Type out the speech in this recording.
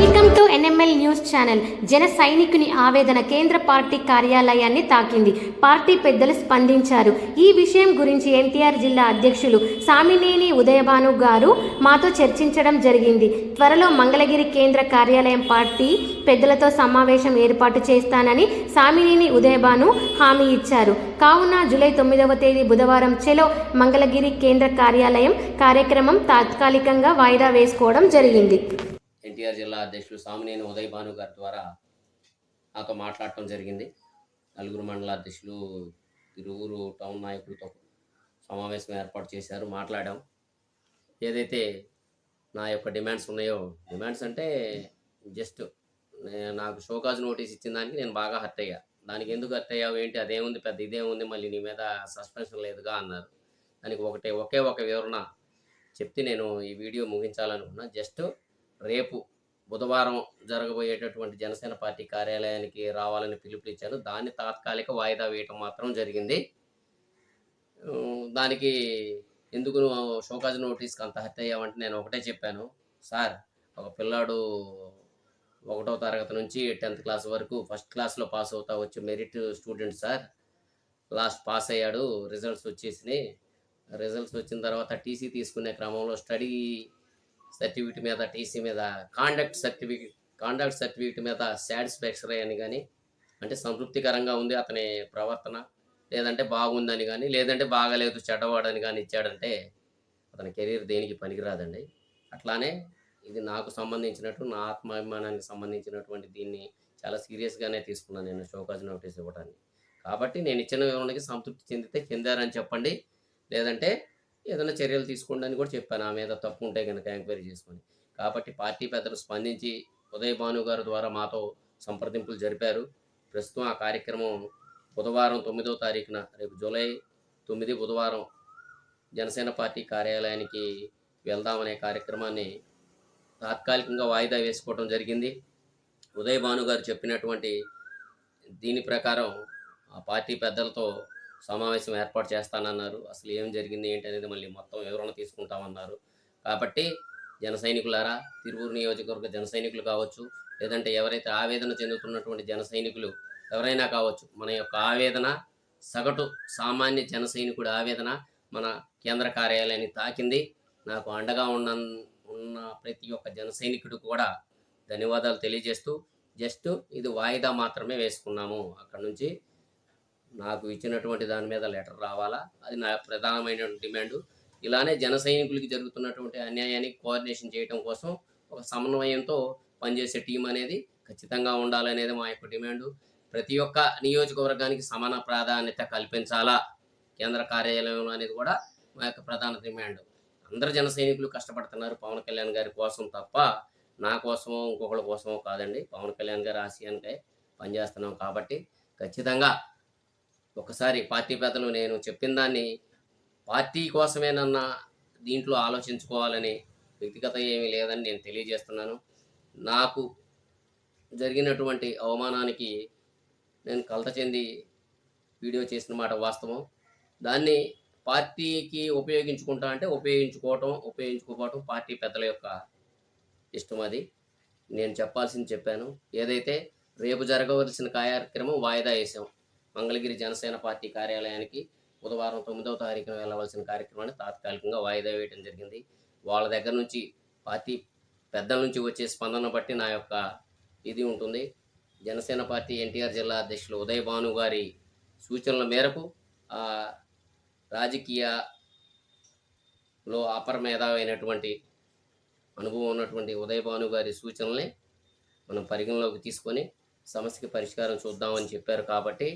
Welcome to NML news channel. జన సైనికుని ఆవేదన కేంద్ర పార్టీ కార్యాలయాన్ని తాకింది. పార్టీ పెద్దలు స్పందించారు. ఈ విషయం గురించి ఎన్టీఆర్ జిల్లా అధ్యక్షులు సామినేని ఉదయభాను గారు మాతో చర్చించడం జరిగింది. త్వరలో మంగళగిరి కేంద్ర కార్యాలయం పార్టీ పెద్దలతో సమావేశం ఏర్పాటు చేస్తానని సామినేని ఉదయభాను హామీ ఇచ్చారు. కావున జూలై తొమ్మిదవ తేదీ బుధవారం చెలో మంగళగిరి కేంద్ర కార్యాలయం కార్యక్రమం తాత్కాలికంగా వాయిదా వేసుకోవడం జరిగింది. ఎన్టీఆర్ జిల్లా అధ్యక్షులు సామినేని ఉదయ్ భాను గారి ద్వారా నాతో మాట్లాడటం జరిగింది. నలుగురు మండల అధ్యక్షులు తిరువురు టౌన్ నాయకులతో సమావేశం ఏర్పాటు చేశారు మాట్లాడాం. ఏదైతే నా యొక్క డిమాండ్స్ ఉన్నాయో డిమాండ్స్ అంటే జస్ట్ నాకు షోకాజ్ నోటీస్ ఇచ్చిన దానికి నేను బాగా హర్ట్ అయ్యా. దానికి ఎందుకు హర్ట్ అయ్యావు? ఏంటి? అదేముంది? పెద్ద ఇదేముంది మళ్ళీ నీ మీద సస్పెన్షన్ లేదుగా అన్నారు. దానికి ఒకటే ఒకే ఒక వివరణ చెప్తే నేను ఈ వీడియో ముగించాలనుకున్నా. జస్ట్ రేపు బుధవారం జరగబోయేటటువంటి జనసేన పార్టీ కార్యాలయానికి రావాలని పిలుపునిచ్చాను దాన్ని తాత్కాలిక వాయిదా వేయటం మాత్రం జరిగింది. దానికి ఎందుకు నువ్వు షోకాజ్ నోటీస్కి అంత హత్య అయ్యామంటే నేను ఒకటే చెప్పాను. సార్ ఒక పిల్లాడు ఒకటో తరగతి నుంచి టెన్త్ క్లాస్ వరకు ఫస్ట్ క్లాస్లో పాస్ అవుతా వచ్చి merit student sir. Last pass అయ్యాడు. రిజల్ట్స్ వచ్చేసినాయి. రిజల్ట్స్ వచ్చిన తర్వాత టీసీ తీసుకునే క్రమంలో స్టడీ సర్టిఫికేట్ మీద టీసీ మీద కాండక్ట్ సర్టిఫికేట్ కాండక్ట్ సర్టిఫికేట్ మీద సాటిస్ఫాక్టరీ అని కానీ అంటే సంతృప్తికరంగా ఉంది అతని ప్రవర్తన. లేదంటే బాగుందని కానీ లేదంటే బాగాలేదు చెడ్డవాడని కానీ ఇచ్చాడంటే అతని కెరీర్ దేనికి పనికిరాదండి. అట్లానే ఇది నాకు సంబంధించినట్టు నా ఆత్మాభిమానానికి సంబంధించినటువంటి దీన్ని చాలా సీరియస్గానే తీసుకున్నాను నేను షోకాజ్ నోటీస్ ఇవ్వడానికి కాబట్టి నేను ఇచ్చిన వివరణకి సంతృప్తి చెందితే చెందారని చెప్పండి. లేదంటే ఏదైనా చర్యలు తీసుకోండి అని కూడా చెప్పాను. ఆ మీద తప్పు ఉంటే కనుక ఎంక్వైరీ చేసుకొని. కాబట్టి పార్టీ పెద్దలు స్పందించి ఉదయ్ భాను గారు ద్వారా మాతో సంప్రదింపులు జరిపారు. ప్రస్తుతం ఆ కార్యక్రమం బుధవారం తొమ్మిదవ తారీఖున రేపు జూలై తొమ్మిది బుధవారం జనసేన పార్టీ కార్యాలయానికి వెళ్దామనే కార్యక్రమాన్ని తాత్కాలికంగా వాయిదా వేసుకోవడం జరిగింది. ఉదయ్ భాను గారు చెప్పినటువంటి దీని ప్రకారం ఆ పార్టీ పెద్దలతో సమావేశం ఏర్పాటు చేస్తానన్నారు. అసలు ఏం జరిగింది ఏంటి అనేది మళ్ళీ మొత్తం వివరణ తీసుకుంటామన్నారు. కాబట్టి జన సైనికులారా తిరువురు నియోజకవర్గ జన సైనికులు కావచ్చు లేదంటే ఎవరైతే ఆవేదన చెందుతున్నటువంటి జన సైనికులు ఎవరైనా కావచ్చు మన యొక్క ఆవేదన సగటు సామాన్య జన సైనికుడి ఆవేదన మన కేంద్ర కార్యాలయాన్ని తాకింది. నాకు అండగా ఉన్న ఉన్న ప్రతి ఒక్క జన సైనికుడు కూడా ధన్యవాదాలు తెలియజేస్తూ జస్ట్ ఇది వాయిదా మాత్రమే వేసుకున్నాము. అక్కడ నుంచి నాకు ఇచ్చినటువంటి దాని మీద లెటర్ రావాలా? అది నా ప్రధానమైన డిమాండ్. ఇలానే జన సైనికులకి జరుగుతున్నటువంటి అన్యాయాన్ని కోఆర్డినేషన్ చేయడం కోసం ఒక సమన్వయంతో పనిచేసే టీం అనేది ఖచ్చితంగా ఉండాలనేది మా యొక్క డిమాండ్. ప్రతి ఒక్క నియోజకవర్గానికి సమాన ప్రాధాన్యత కల్పించాలా? కేంద్ర కార్యాలయంలో అనేది కూడా మా యొక్క ప్రధాన డిమాండ్. అందరు జన సైనికులు కష్టపడుతున్నారు పవన్ కళ్యాణ్ గారి కోసం తప్ప నా కోసమో ఇంకొకళ్ళ కోసమో కాదండి. పవన్ కళ్యాణ్ గారి ఆశయానికై పనిచేస్తున్నాం కాబట్టి ఖచ్చితంగా ఒకసారి పార్టీ పెద్దలు నేను చెప్పిన దాన్ని పార్టీ కోసమేనన్నా దీంట్లో ఆలోచించుకోవాలని వ్యక్తిగత ఏమీ లేదని నేను తెలియజేస్తున్నాను. నాకు జరిగినటువంటి అవమానానికి నేను కలత చెంది వీడియో చేసిన మాట వాస్తవం. దాన్ని పార్టీకి ఉపయోగించుకుంటా అంటే ఉపయోగించుకోవటం ఉపయోగించుకోవటం పార్టీ పెద్దల యొక్క ఇష్టం అది. నేను చెప్పాల్సింది చెప్పాను. ఏదైతే రేపు జరగవలసిన కార్యక్రమం వాయిదా వేసాం మంగళగిరి జనసేన పార్టీ కార్యాలయానికి బుధవారం తొమ్మిదవ తారీఖున వెళ్ళవలసిన కార్యక్రమాన్ని తాత్కాలికంగా వాయిదా వేయడం జరిగింది. వాళ్ళ దగ్గర నుంచి పార్టీ పెద్దల నుంచి వచ్చే స్పందన బట్టి నా యొక్క ఇది ఉంటుంది. జనసేన పార్టీ ఎన్టీఆర్ జిల్లా అధ్యక్షులు ఉదయ్ భాను గారి సూచనల మేరకు రాజకీయలో అపర మేధావైనటువంటి అనుభవం ఉన్నటువంటి ఉదయ్ భాను గారి సూచనలే మనం పరిగణలోకి తీసుకొని సమస్యకి పరిష్కారం చూద్దామని చెప్పారు కాబట్టి